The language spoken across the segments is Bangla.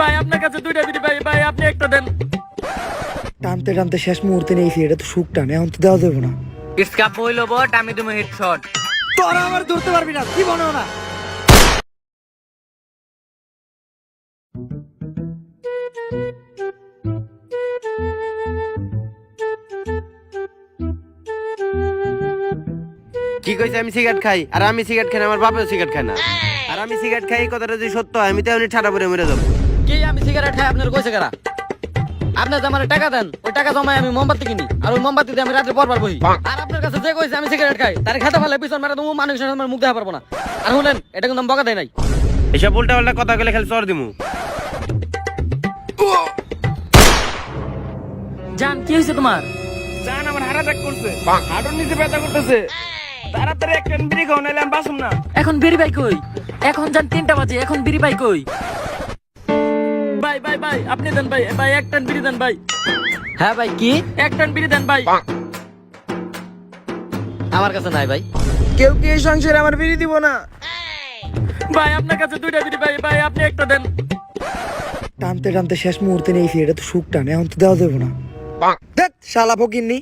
ভাই আপনার কাছে দুইটা বিড়ি ভাই ভাই আপনি একটা দেন। টানতে টানতে শেষ মুহূর্তে নিয়েছি এটা তো সুখ টান এখন তো দেওয়া যাবে না। ইসকা বট আমি তুমি হেডশট তোরা আমার ধরতে পারবি না জীবনেও না? কি কইছে আমি সিগারেট খাই আর আমি সিগারেট খাই আমার বাপেও সিগারেট খায় না। আর আমি সিগারেট খাই এই কথাটা যদি সত্য হয় আমি তো এমনি ঠাডা পরে মরে যাব। কি আমি সিগারেট খাই আপনার কইছে কারা? আপনার আমার টাকা দেন ওই টাকা জমায় আমি মোমবাতি কিনি আর ওই মোমবাতি দিয়ে আমি রাত্রে পরবার বই আর আপনার কাছে যে কইছে আমি সিগারেট খাই তার খেতে ফেলে পিছন মেরে তুমি মানুষের মুখ দেখা পারব না। আর শুনেন এটা কিন্তু বকা দেয় নাই। এসব উল্টা পাল্টা কথা কইলে খালি চর দিমু। জান কি হয়েছে তোমার? জান আমার করছে। নিচে ব্যথা করতেছে। তাড়াতাড়ি একটা বিড়ি খাও নাহলে আমি বাসুম না। এখন বিড়ি বাই কই? এখন যান তিনটা বাজে এখন বিড়ি বাই কই? ভাই ভাই ভাই আপনি দেন ভাই ভাই এক টান বিড়ি দেন ভাই। হ্যাঁ ভাই কি? এক টান বিড়ি দেন ভাই। আমার কাছে নাই ভাই। কেউ কি এই সংসারে আমার বিড়ি দিব না? ভাই আপনার কাছে দুইটা বিড়ি ভাই ভাই আপনি একটা দেন। টানতে টানতে শেষ মুহূর্তে নিয়েছি এটা তো সুখ টান এখন তো দেওয়া যাবে না। দেখ শালা ফকিননি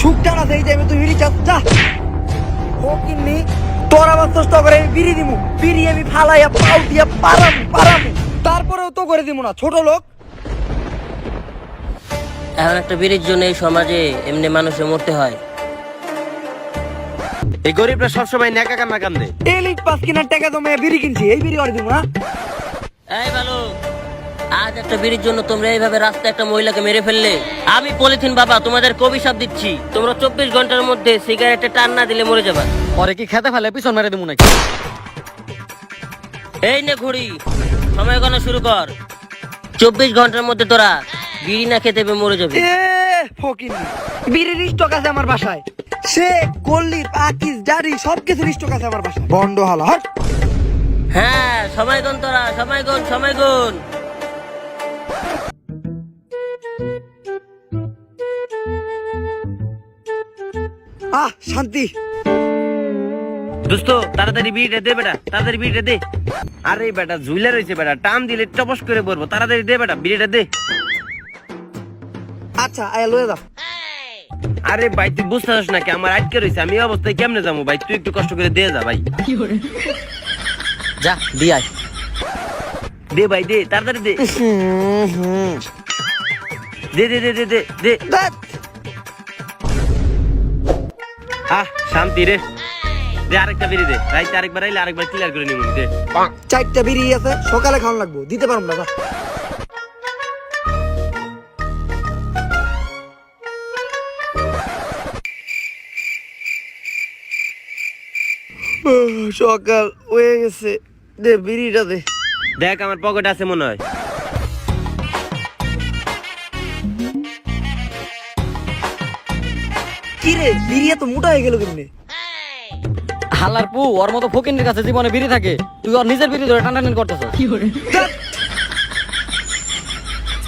সুখ টান টাইমে তুই বিড়ি চাস যা। ফকিননি তোর আবার চেষ্টা করে আমি বিড়ি দিমু। বিড়ি আমি ফালাইয়া পাও দিয়া পারাম পারাম। তারপরেও তো করে দিমু না ছোট লোক। এখন একটা বিড়ির জন্য এই সমাজে এমনি মানুষে মরতে হয়। এই গরিবরা সবসময় নেকা কান্না কান্দে। এই পাঁচ কিনার টাকা জমে বিড়ি কিনছি এই বিড়ি করে দিমু না। এই ভালো আজ একটা বিড়ির জন্য তোমরা এইভাবে রাস্তায় একটা মহিলাকে মেরে ফেললে। আমি পলিথিন বাবা তোমাদের অভিশাপ দিচ্ছি। তোমরা চব্বিশ ঘণ্টার মধ্যে সিগারেটে টান না দিলে মরে যাবা। পরে কি খেতে ফেলে পিছন মেরে দেবো নাকি? এই নে ঘড়ি। সময় গণনা শুরু কর? চব্বিশ ঘণ্টার মধ্যে তোরা বিড়ি না খেতে পেয়ে মরে যাবে। এ ফকিননি বিড়ির স্টক আছে আমার বাসায়। সে কল্লি পাকিস সবকিছুর স্টক আছে আমার বাসায়। বন্ড হালা হট। হ্যাঁ সময় গুন তোরা সময় গুন সময় গুন আহ শান্তি। দোস্ত তাড়াতাড়ি বিড়িটা দে বেটা তাড়াতাড়ি বিড়িটা দে। আরে বেটা ঝুইলা রয়েছে বেটা টান দিলে টপস করে পড়ব তাড়াতাড়ি দে বেটা বিড়িটা দে। আচ্ছা আয় লয়ে যাও। আরে ভাই তুই বুঝতে পারছিস নাকি আমার আটকে রয়েছে আমি এই অবস্থায় কেমনে যাব ভাই? তুই একটু কষ্ট করে দিয়ে যা ভাই। যা দিয়াই দে ভাই দে তাড়াতাড়ি দে। দে দে দে দে দে দে। আহ শান্তি রে। দে আরেকটা বিড়ি দে। রাইতে আরেকবার আইলে আরেকবার ক্লিয়ার করে নিবি দে। চারটা বিড়ি আছে সকালে খাওয়ান লাগবো দিতে পারব না। সকাল হয়ে গেছে। দে বিড়িটা দে। দেখ আমার পকেট আছে মনে হয়। কি রে বিড়ি এত মোটা হয়ে গেল কেমনে? হালার পু ওর মতো ফকিনের কাছে জীবনে বিড়ি থাকে। তুই ওর নিজের বিড়ি ধরে টানাটানি করতেছ ধ্যাৎ।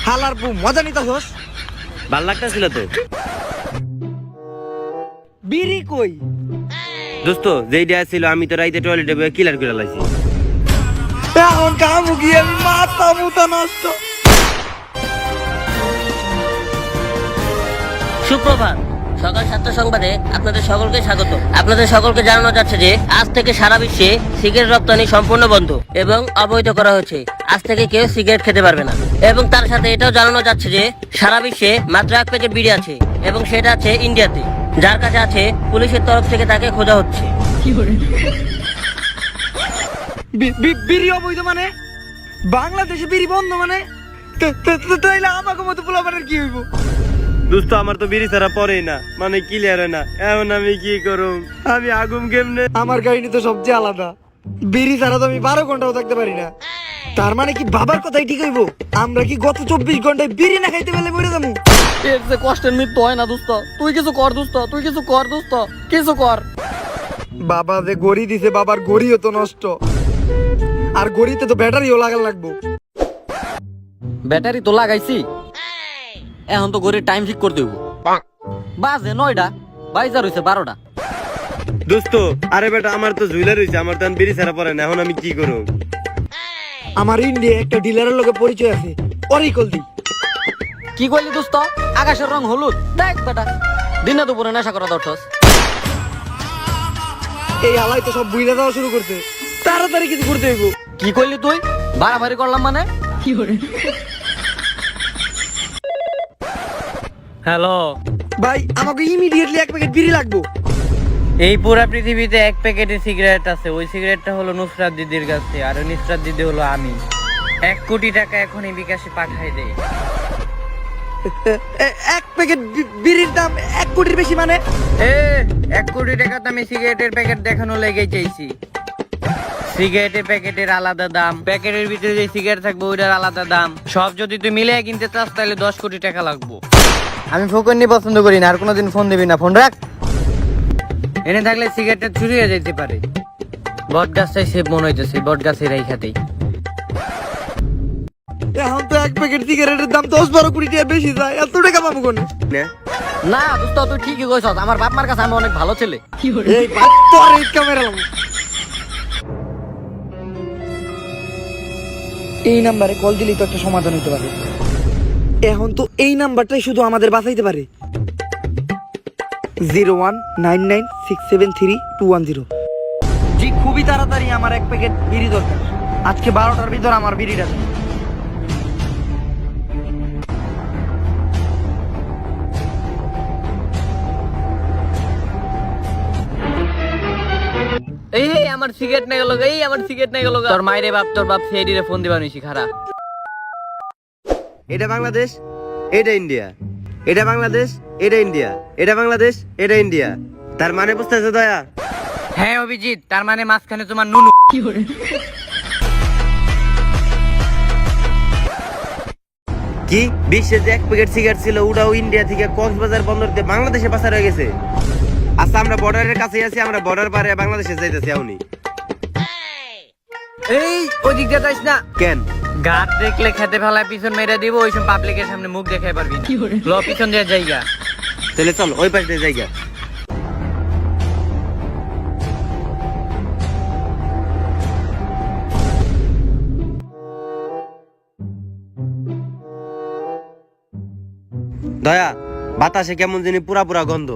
হালার পু মজা নিতাছস? ভালো লাগতেছিল তো। বিড়ি কই? দোস্ত যেই যেইটা ছিল আমি তো রাইতে টয়লেটে বয়ে ক্লিয়ার করে লাইছি। এখন কামু গিয়ে আমি মাথা মুতা নষ্ট। সুপ্রভাত। সকাল সাতটা সংবাদে আপনাদের সকলকে স্বাগত। আপনাদের সকলকে জানানো যাচ্ছে যে আজ থেকে সারা বিশ্বে সিগারেট রপ্তানি সম্পূর্ণ বন্ধ এবং অবৈধ করা হয়েছে। আজ থেকে কেউ সিগারেট খেতে পারবে না। এবং তার সাথে এটাও জানানো যাচ্ছে যে সারা বিশ্বে মাত্র এক প্যাকেট বিড়ি আছে এবং সেটা আছে ইন্ডিয়াতে। যার কাছে আছে পুলিশের তরফ থেকে তাকে খোঁজা হচ্ছে। বিড়ি অবৈধ মানে? বাংলাদেশে বিড়ি বন্ধ মানে? তাইলে আমাকে মতো পোলাপানের কি হইব? দোস্ত আমার তো বিড়ি ছাড়া পরেই না মানে ক্লিয়ার হয় না। এখন আমি কি করুম? আমি আগুম কেমনে? আমার কাহিনী তো সবচেয়ে আলাদা। বিড়ি ছাড়া তো আমি বারো ঘন্টাও থাকতে পারি না। তার মানে কি বাবার কথাই ঠিক হইব? আমরা কি গত চব্বিশ ঘন্টায় বিড়ি না খাইতে পেলে মরে যাব? এর যে কষ্টের মৃত্যু হয় না দোস্ত। তুই কিছু কর দোস্ত। তুই কিছু কর দোস্ত। কিছু কর। বাবা যে গড়ি দিছে বাবার গড়িও তো নষ্ট। আর গড়িতে তো ব্যাটারিও লাগাল লাগবো। ব্যাটারি তো লাগাইছি। এখন তো ঘড়ির টাইম ঠিক করে দেবো। বাজে নয়টা বাইজার হয়েছে বারোটা। দোস্ত আরে বেটা আমার তো ঝুলে রয়েছে আমার তো বিড়ি ছাড়া পরে না এখন আমি কি করুম আমার ইন্ডিয়া একটা ডিলারের লগে পরিচয় আছে ওরই কল দিই কি কইলি দোস্ত? আকাশের রং হলুদ। দেখ বেটা দিনে দুপুরে নেশা করা দর্শস এই আলাই তো সব বুঝে দেওয়া শুরু করছে তাড়াতাড়ি কিছু করতে হইব। কি কইলি তুই? বাড়াবাড়ি করলাম মানে? হ্যালো। ভাই আমাকে ইমিডিয়েটলি এক প্যাকেট বিড়ি লাগবো। এই পুরা পৃথিবীতে এক প্যাকেটে সিগারেট আছে। ওই সিগারেটটা হলো নুসরাত দিদির কাছে আর ওই নুসরাত দিদি হলো আমি। এক কোটি টাকা এখনই বিকাশে পাঠাই দেয়। এক প্যাকেট বিড়ির দাম এক কোটির বেশি মানে? এ এক কোটি টাকা তো আমি সিগারেটের প্যাকেট দেখানো লেগে চাইছি। সিগারেটের প্যাকেটের আলাদা দাম। প্যাকেটের ভিতরে যে সিগারেট থাকবে ওইটার আলাদা দাম। সব যদি তুই মিলিয়ে কিনতে চাস তাহলে দশ কোটি টাকা লাগবো। আমি ফোকন্নি পছন্দ করি না আর কোনোদিন ফোন দিবি না। ফোন রাখ। এনে থাকলে সিগারেটটা চুরি হয়ে যেতে পারে। বট গাছটাই সেভ মনে হইতেছে বট গাছের এই খাতেই এখন তো এক প্যাকেট সিগারেটের দাম দশ বারো কোটি টাকা বেশি যায় এত টাকা পাবো কোনে? না। দোস্ত তুই ঠিকই কইছস আমার বাপ মার কাছে আমি অনেক ভালো ছেলে। এই তোর এই ক্যামেরা এই নাম্বারে কল দিলেই তো একটা সমাধান হতে পারে। এখন তো এই নাম্বারটাই শুধু আমাদের বাঁচাইতে পারে। Zero one nine nine six seven three two one zero জি খুবই তাড়াতাড়ি আমার এক প্যাকেট বিড়ি দরকার। আজকে বারোটার ভিতর আমার বিড়িটা এই এই, আমার সিগারেট নিয়ে গেল এই আমার সিগারেট নিয়ে গেল তোর মায়েরে বাপ তোর বাপ সিআইডি রে ফোন দিবা নিছি খারা এটা বাংলাদেশ এটা ইন্ডিয়া। এটা বাংলাদেশ এটা ইন্ডিয়া। এটা বাংলাদেশ এটা ইন্ডিয়া। তার মানে বুঝতেছে দয়া? হ্যাঁ অভিজিৎ তার মানে মাঝখানে তোমার নুনু। কি? বিশ্বে যে এক প্যাকেট সিগারেট ছিল ওটাও ইন্ডিয়া থেকে কক্সবাজার বন্দর দিয়ে বাংলাদেশে পাচার হয়ে গেছে। আচ্ছা আমরা বর্ডারের কাছে আছি আমরা বর্ডার পারে বাংলাদেশে যাইতেছি এখনই এই ওই দিক দিয়ে যাইস না। কেন? গাছ দেখলে খেতে ফেলায় পিছন মেরে দিব ওই সব পাবলিকের সামনে মুখ দেখাই পারবি ল পিছন দিয়ে জায়গা তাহলে চল ওই পাশ দিয়ে জায়গা দয়া বাতাসে কেমন জানি পুরা পুরা গন্ধ।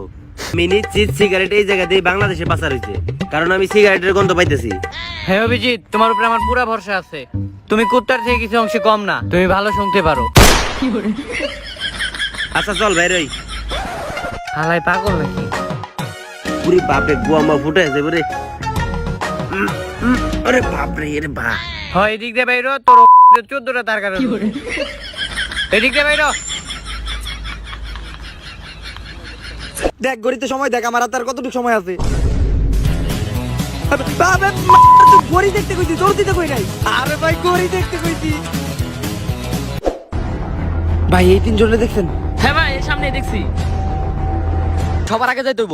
মিনি চিজ সিগারেট এই জায়গাতেই বাংলাদেশে পাচার হয়েছে কারণ আমি সিগারেটের গন্ধ পাইতেছি। হ্যাঁ অভিজিৎ তোমার উপরে আমার পুরা ভরসা আছে। তুমি কুত্তার থেকে কিছু অংশে কম না তুমি ভালো শুনতে পারো। আচ্ছা চল ভাই রই হালাই পাগল নাকি? পুরি বাপরে গুয়ামা ফুটে আছে উম, আরে বাপরে এরে বা। হয় এদিক দিয়ে বাইরো তোর চোদ্দটা তার কারণ। এদিক দিয়ে বাইরো দেখ গড়িতে সময় দেখ আমার হাতে আর কতটুকু সময় আছে? তুই গড়ি দেখতে কইছি জোর দিতে কই নাই? আরে ভাই গড়ি দেখতে কইছি। ভাই এই তিনজনে দেখছেন? হ্যাঁ ভাই সামনে দেখছি। সবার আগে যাই তৈব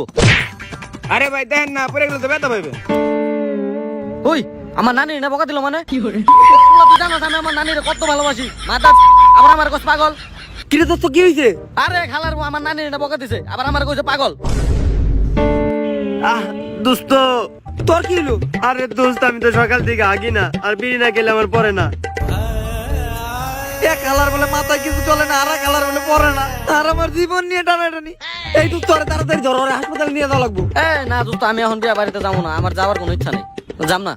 আরে ভাই দেখেন না পরে গেলে তো ব্যথা পাইবে। ওই আমার নানি না বকা দিল মানে? কি করে? তুই জানো আমি আমার নানির কত ভালোবাসি। মাথা আবার আমার কোচ পাগল। কিরে তো কি হইছে? আরে খালার আমার নানির না বকা দিছে আবার আমার কইছে পাগল। আহ দোস্ত তোর কি হলো? আরে দোস্ত আমি তো সকাল থেকে আগি না আর বিড়ি না খেলে আমার পরে না। এক কালার বলে মাথায় কিছু চলে না আর এক কালার বলে পড়ে না। আর আমার জীবন নিয়ে টানাটানি। এই তুই তোরে তাড়াতাড়ি ধর হাসপাতালে নিয়ে যাওয়া লাগবো। এ না দোস্ত আমি এখন বিয়া বাড়িতে যাব না আমার যাওয়ার কোনো ইচ্ছা নেই। যাম না।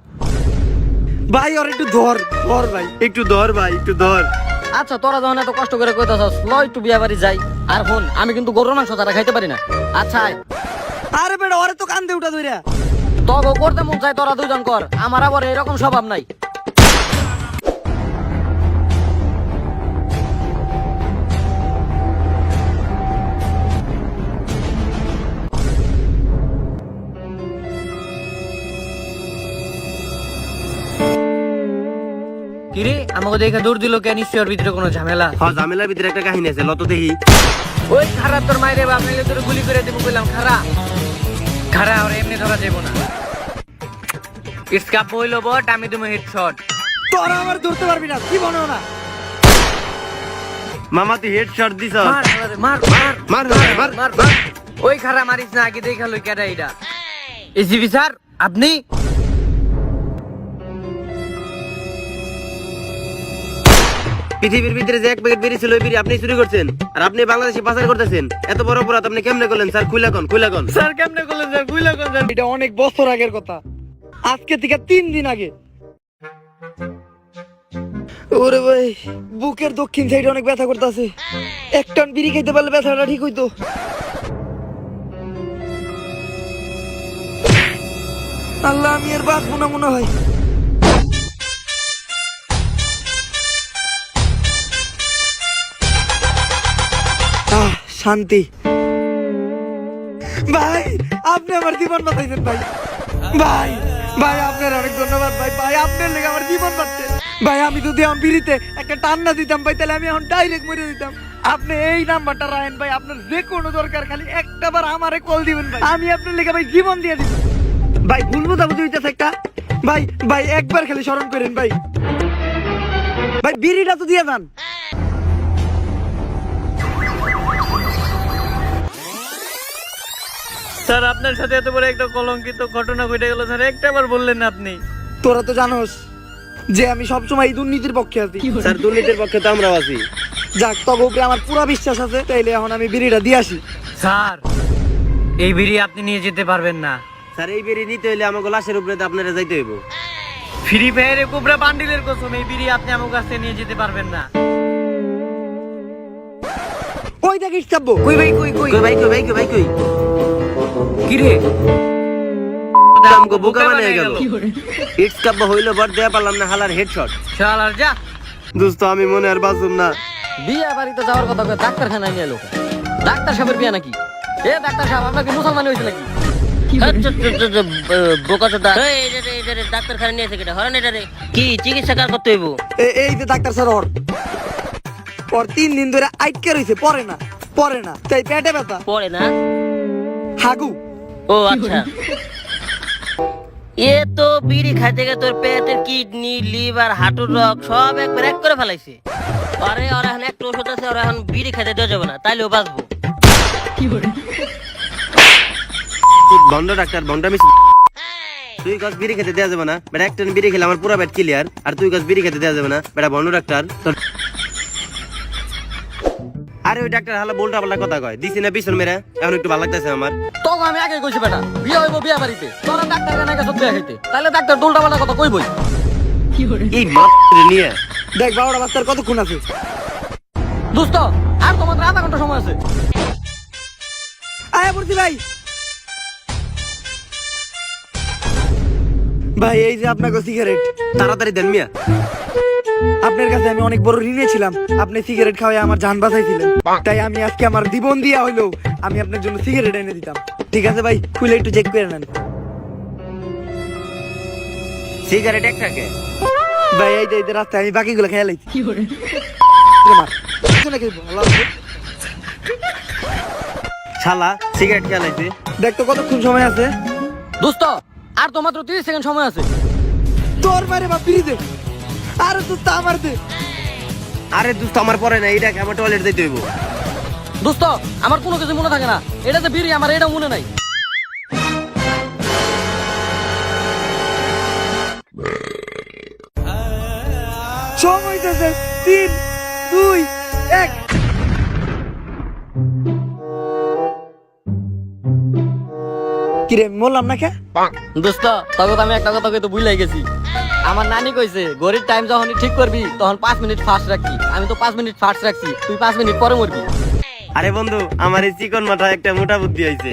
ভাই ওর একটু ধর ধর ভাই। একটু ধর ভাই একটু ধর। আচ্ছা তোরা যখন এত কষ্ট করে কইতাছস ল একটু বিয়া বাড়ি যাই। আর হন আমি কিন্তু গরুর মাংস তারা খাইতে পারি না। আচ্ছা আয়। আরে বেটা ওরে তো কান্দে উঠা ধইরা। তবে করতে মন চাই তোরা দুজন কর। আমার আবার এরকম স্বভাব নাই। কিরে আমাকে দেখে দূর দিল কেন? নিশ্চয়ের ভিতরে কোনো ঝামেলা? হ্যাঁ ঝামেলার ভিতরে একটা কাহিনী আছে লত দেখি। ওই খারাপ তোর মায়ের বাপ নাইলে তোর গুলি করে দেবো বললাম খারা। খারা আর এমনি ধরা যাব না। বট আমি তুমি হেডশট। তোরা আমার ধরতে পারবি না কি মনে না মামা তুই হেড শট দিছ মার মার মার মার মার মার ওই খারা মারিস না আগে দেখাল কেডা এটা এসিবি স্যার আপনি? পৃথিবীর ভিতরে যে এক প্যাকেট বিড়ি ছিল ওই বিড়ি আপনি চুরি করছেন। আর আপনি বাংলাদেশে পাচার করতেছেন। এত বড় অপরাধ আপনি কেমনে করলেন? স্যার খুলে কোন খুলে কোন। স্যার কেমনে করলেন স্যার? বুঝলে কোন স্যার? এটা অনেক বছর আগের কথা। আজকে থেকে তিন দিন আগে। ওরে ভাই, বুকের দক্ষিণ সাইডে অনেক ব্যথা করতেছে। এক টন বিড়ি খাইতে পারলে ব্যথাটা ঠিক হইতো। আল্লাহ, আমি আর বাঁচবো না মনে হয়। শান্তি। ভাই, আপনি আমার জীবন বাঁচাইছেন ভাই। ভাই। ভাই, আপনার অনেক ধন্যবাদ ভাই। ভাই, আপনার লেগে আমার জীবন বাঁচছে। ভাই, আমি যদি এখন বিড়িতে একটা টান্না দিতাম ভাই, তাহলে আমি এখন ডাইরেক্ট মরে দিতাম আপনি এই নাম্বারটা রাখেন ভাই, আপনার যে কোনো দরকার, খালি একটা বার আমারে কল দিবেন ভাই। আমি আপনার লেগে ভাই জীবন দিয়ে দিব ভাই, ভুল বোঝাবুঝি হইতেছে একটা। ভাই ভাই, একবার খালি স্মরণ করেন ভাই। ভাই, বিড়িটা তো দিয়ে যান। স্যার আপনার সাথে এত বড় একটা কলঙ্কিত ঘটনা ঘটে গেল স্যার একটা বার বললেন না আপনি। তোরা তো জানোস যে আমি সবসময় এই দুর্নীতির পক্ষে আছি। স্যার দুর্নীতির পক্ষে তো আমরাও আছি। যাক তবে উপরে আমার পুরো বিশ্বাস আছে তাইলে এখন আমি বিড়িটা দিয়ে আসি। স্যার এই বিড়ি আপনি নিয়ে যেতে পারবেন না। স্যার এই বিড়ি নিতে হইলে আমাকে লাশের উপরে তো আপনারা যাইতে হইব। ফ্রি ফায়ারে কোবরা বান্ডিলের কসম এই বিড়ি আপনি আমার কাছে নিয়ে যেতে পারবেন না। ওই দেখিস চাপবো কই ভাই কই কই? কই ভাই কই ভাই কই ভাই কই? কি রে আমগো বোকা বানিয়ে গেল। ইটস কাব্বা হইল বড় দেয়া পারলাম না হালার হেডশট শালার যা। দোস্ত আমি মনে আর বাঁচুম না। বিয়ে বাড়িতে যাওয়ার কথা কয়ে ডাক্তারখানায় নিয়ে লোক ডাক্তার সাহেবের বিয়ে নাকি? এ ডাক্তার সাহেব আপনাকে মুসলমান হয়েছে নাকি? বোকা চোদা। ডাক্তারখানা নিয়ে এসে কেটে হরেন এটা রে কি চিকিৎসা কার করতে হইব? এ- এই যে ডাক্তার স্যার তিন দিন ধরে আইটকে রয়েছে পরে না পরে না। তাই পেটে ব্যথা। পড়ে না? হাগু। ও আচ্ছা। এ তো বিড়ি খাইতে গিয়ে তোর পেটের কিডনি লিভার হাঁটুর রক সব একবার এক করে ফেলাইছে। আরে আর এখন একটা ওষুধ আছে আর এখন বিড়ি খাইতে দেওয়া যাবে না তাইলেও বাঁচবো। তুই বন্ড ডাক্তার বন্ড মিস তুই গাছ বিড়ি খেতে দেওয়া যাবে না? বেটা একটা বিড়ি খেলে আমার পুরো ব্যাট ক্লিয়ার আর তুই গাছ বিড়ি খেতে দেওয়া যাবে না? বেটা বন্ড ডাক্তার তোর আরে ওই ডাক্তার হালা বোল্টা পাল্টা কথা কয়। দিছি না পিছন মেরে এখন একটু ভালো লাগতেছে আমার। তখন আমি আগে কইছি বেটা বিয়ে হইব বিয়ে বাড়িতে। তোরা ডাক্তার খানায় গেছ বিয়ে খাইতে। তাহলে ডাক্তার দোলটা পাল্টা কথা কইবই। এই মাত নিয়ে। দেখ বারোটা বাচ্চার কতক্ষণ আছে? দোস্ত আর তোমাদের আধা ঘণ্টা সময় আছে। আয়া পড়ছি ভাই। ভাই এই যে আপনাকে সিগারেট তাড়াতাড়ি দেন মিয়া। আপনার কাছে আমি অনেক বড় ঋণে ছিলাম। আপনি সিগারেট খাওয়াই আমার জান বাঁচাইছিলেন। তাই আমি আজকে আমার জীবন দিয়া হইলেও আমি আপনার জন্য সিগারেট এনে দিতাম। ঠিক আছে ভাই খুলে একটু চেক করে নেন। সিগারেট একটাকে ভাই এই যে এই যে রাস্তায় আমি বাকিগুলো পিছনে খেলব, আল্লাহ হাফেজ। শালা সিগারেট খেলাইছে দেখ তো কতক্ষণ সময় আছে। দোস্ত আর তো মাত্র তিরিশ সেকেন্ড সময় আছে। তোর মারে বা ফিরি দে। আরে দোস্ত আমার দে। আরে দোস্ত আমার পরে না এটা আমার টয়লেট দিতে হইব। দোস্ত আমার কোনো কিছু মনে থাকে না। এটা তো বিড়ি আমার এটা মনে নাই। সময় আছে কিরে বললাম না কে? দোস্ত তবে তো আমি একটা কথা কইতে ভুলাই গেছি। আমার নানি কইছে গরিব টাইম যখন ঠিক করবি তখন পাঁচ মিনিট ফাস্ট রাখবি। আমি তো পাঁচ মিনিট ফাস্ট রাখছি তুই পাঁচ মিনিট পরে মরবি। আরে বন্ধু আমার এই চিকন মাথা একটা মোটা বুদ্ধি হইছে।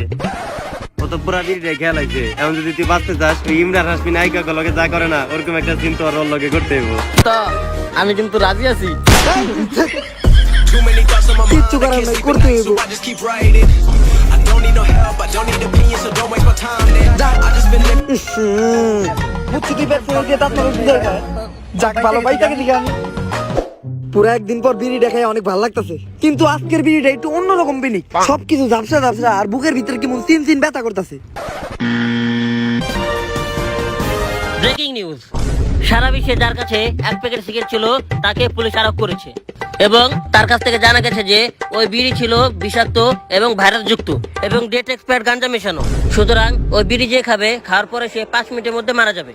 ও তো পুরা দিন খেয়াল হইছে এখন যদি তুই বাঁচতে চাস তুই ইমরান হাসমি নায়িকা লগে যা করে না ওরকম একটা চিন্তা ওর ওর লগে করতে হইব। তো আমি কিন্তু রাজি আছি। কিচ্ছু করার নাই করতে হইব। Don't need no help, I don't need opinions, so don't waste my time there. I just been living. বুঝছি তুই পেট্রোল দিয়ে তার বুঝে যায় যাক ভালো ভাই তাকে দিকে আমি পুরো একদিন পর বিড়ি দেখায় অনেক ভালো লাগতেছে। কিন্তু আজকের বিড়িটা একটু অন্যরকম বিড়ি। সবকিছু ঝাপসা ঝাপসা আর বুকের ভিতরে কেমন চিন চিন ব্যথা করতেছে। ব্রেকিং নিউজ সারা বিশ্বে যার কাছে এক প্যাকেট সিগারেট ছিল তাকে পুলিশ আটক করেছে। এবং তার কাছ থেকে জানা গেছে যে ওই বিড়ি ছিল বিষাক্ত এবং ভাইরাস যুক্ত এবং ডেট এক্সপায়ার্ড গাঞ্জা মেশানো। সুতরাং ওই বিড়ি যে খাবে, খাওয়ার পরে সে পাঁচ মিনিটের মধ্যে মারা যাবে।